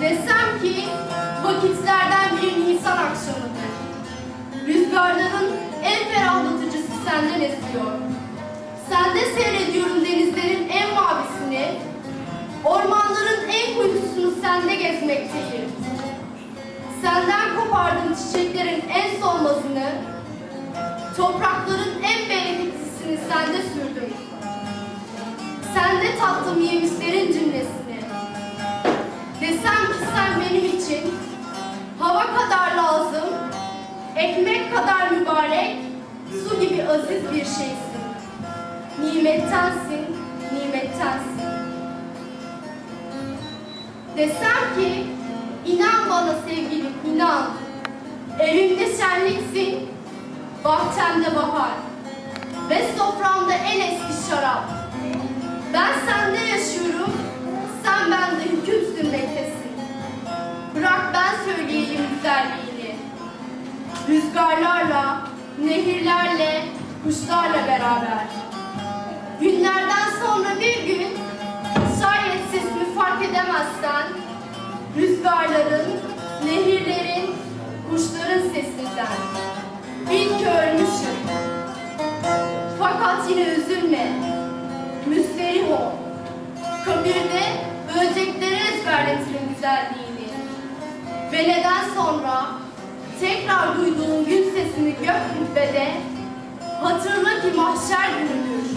Desem ki vakitlerden bir Nisan akşamıdır. Rüzgarların en ferahlatıcısı senden esiyor. Sende seyrediyorum denizlerin en mavisini, ormanların en kuytusunu sende gezmekteyim. Senden kopardım çiçeklerin en solmazını, toprakların en bereketlisini sende sürdüm. Sende tattım yemişlerin ekmek kadar mübarek, su gibi aziz bir şeysin. Nimettensin, nimettensin. Desem ki inan bana sevgilim inan. Evimde şenliksin, bahçemde bahar ve soframda en eski şarap. Ben sende Rüzgarlarla, nehirlerle, kuşlarla beraber. Günlerden sonra bir gün, şayet sesimi fark edemezsen, rüzgarların, nehirlerin, kuşların sesinden. Bil ki ölmüşüm. Fakat yine üzülme. Müsterih ol. Kabirde böceklere ezberletirim güzelliğini. Ve neden sonra tekrar duyduğun gün sesini gök rütbede hatırla ki mahşer günüdür.